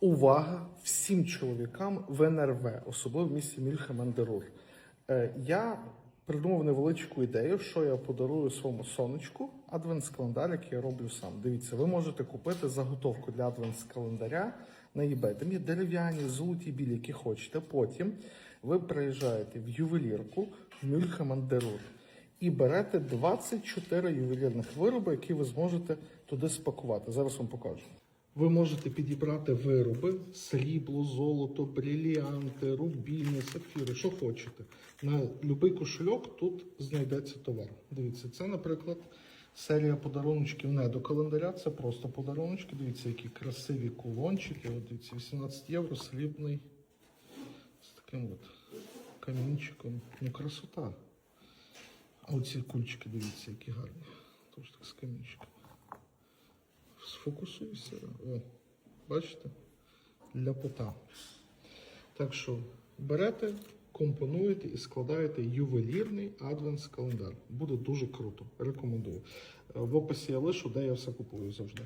Увага всім чоловікам в НРВ, особливо в місті Мюльхемендерур. Е, Я придумав невеличку ідею, що я подарую своєму сонечку адвентс-календар, який я роблю сам. Дивіться, ви можете купити заготовку для адвентс-календаря на eBay. Дерев'яні, золоті, білі, які хочете. Потім ви приїжджаєте в ювелірку в Мюльхемендерур і берете 24 ювелірних вироби, які ви зможете туди спакувати. Зараз вам покажу. Ви можете підібрати вироби: срібло, золото, бриліанти, рубіни, сапфіри, що хочете. На будь-який кошельок тут знайдеться товар. Дивіться, це, наприклад, серія подаруночків не до календаря, це просто подаруночки. Дивіться, які красиві кулончики. От дивіться, 18 євро, срібний з таким от камінчиком. Ну, красота. А оці кульчики, дивіться, які гарні. Тож так з камінчиком. Сфокусуйся. О, бачите? Ляпота. Так що берете, компонуєте і складаєте ювелірний адвенс-календар. Буде дуже круто. Рекомендую. Е, В описі я лишу, де я все купую завжди.